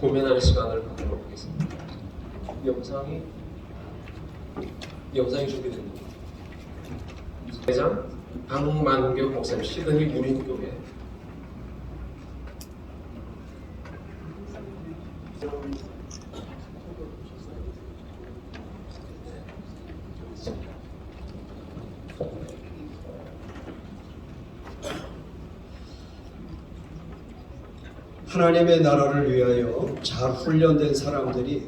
고민하는 시간을 갖도록 하겠습니다. 영상이 영상이 준비됩니다. 회장 박만교 목사님 시드니 무린교회 하나님의 나라를 위하여 잘 훈련된 사람들이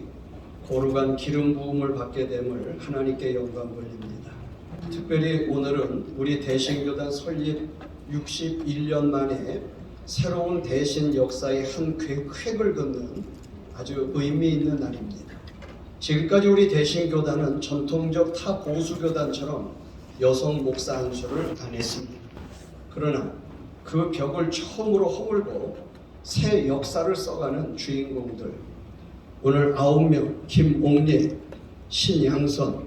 고루간 기름 부음을 받게 됨을 하나님께 영광 돌립니다. 특별히 오늘은 우리 대신교단 설립 61년 만에 새로운 대신 역사의 한 획- 획을 긋는 아주 의미 있는 날입니다. 지금까지 우리 대신교단은 전통적 타 보수교단처럼 여성 목사 안수를 안 했습니다. 그러나 그 벽을 처음으로 허물고 새 역사를 써가는 주인공들 오늘 아홉 명 김옥리, 신양선,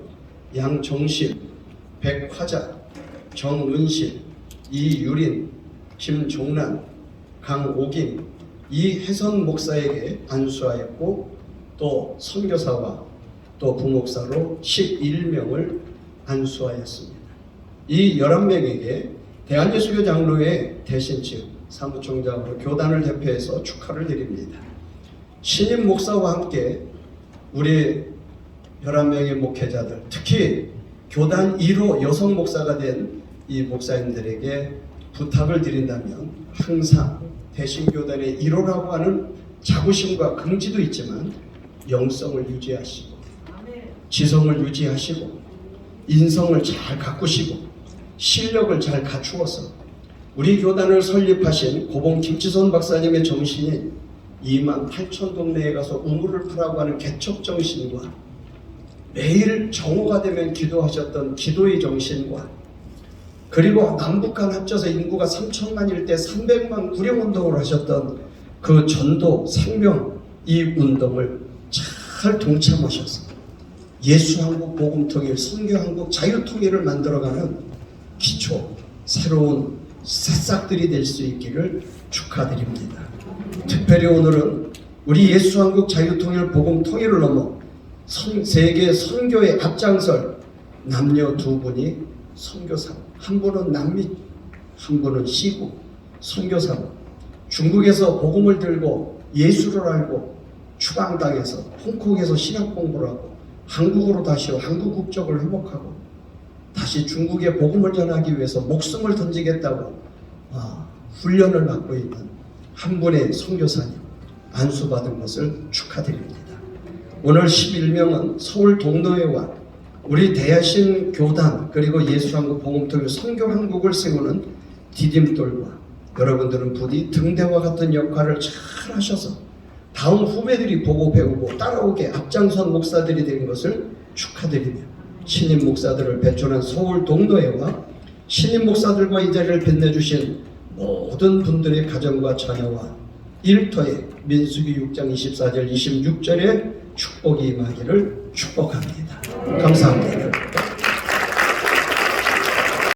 양정실, 백화자, 정은실, 이유린, 김종란, 강옥인, 이혜선 목사에게 안수하였고 또 선교사와 또 부목사로 11명을 안수하였습니다. 이 11명에게 대한예수교 장로회 대신직 사무총장으로 교단을 대표해서 축하를 드립니다. 신임 목사와 함께 우리 11명의 목회자들, 특히 교단 1호 여성 목사가 된 이 목사님들에게 부탁을 드린다면 항상 대신교단의 1호라고 하는 자부심과 긍지도 있지만 영성을 유지하시고 지성을 유지하시고 인성을 잘 가꾸시고 실력을 잘 갖추어서 우리 교단을 설립하신 고봉 김치선 박사님의 정신이 2만 8천 동네에 가서 우물을 푸라고 하는 개척 정신과 매일 정오가 되면 기도하셨던 기도의 정신과 그리고 남북한 합쳐서 인구가 3천만일 때 300만 구령 운동을 하셨던 그 전도 생명 이 운동을 잘 동참하셔서 예수 한국 복음 통일, 선교 한국 자유 통일을 만들어가는 기초 새로운 새싹들이 될 수 있기를 축하드립니다. 특별히 오늘은 우리 예수 한국 자유 통일 복음 통일을 넘어 선- 세계 선교의 앞장설 남녀 두 분이 선교사 한 분은 남미 한 분은 시구 선교사로 중국에서 복음을 들고 예수를 알고 추방당해서 홍콩에서 신학 공부를 하고 한국으로 다시 한국 국적을 회복하고 다시 중국에 복음을 전하기 위해서 목숨을 던지겠다고 아, 훈련을 받고 있는 한 분의 선교사님 안수받은 것을 축하드립니다. 오늘 11명은 서울 동노회와 우리 대하신 교단 그리고 예수한국 복음통일 선교 한국을 세우는 디딤돌과 여러분들은 부디 등대와 같은 역할을 잘 하셔서 다음 후배들이 보고 배우고 따라오게 앞장선 목사들이 된 것을 축하드리며 신임 목사들을 배출한 서울 동노회와 신임 목사들과 이 자리를 빛내주신 모든 분들의 가정과 자녀와 일터에 민수기 6장 24절 26절에 축복이 임하기를 축복합니다. 감사합니다.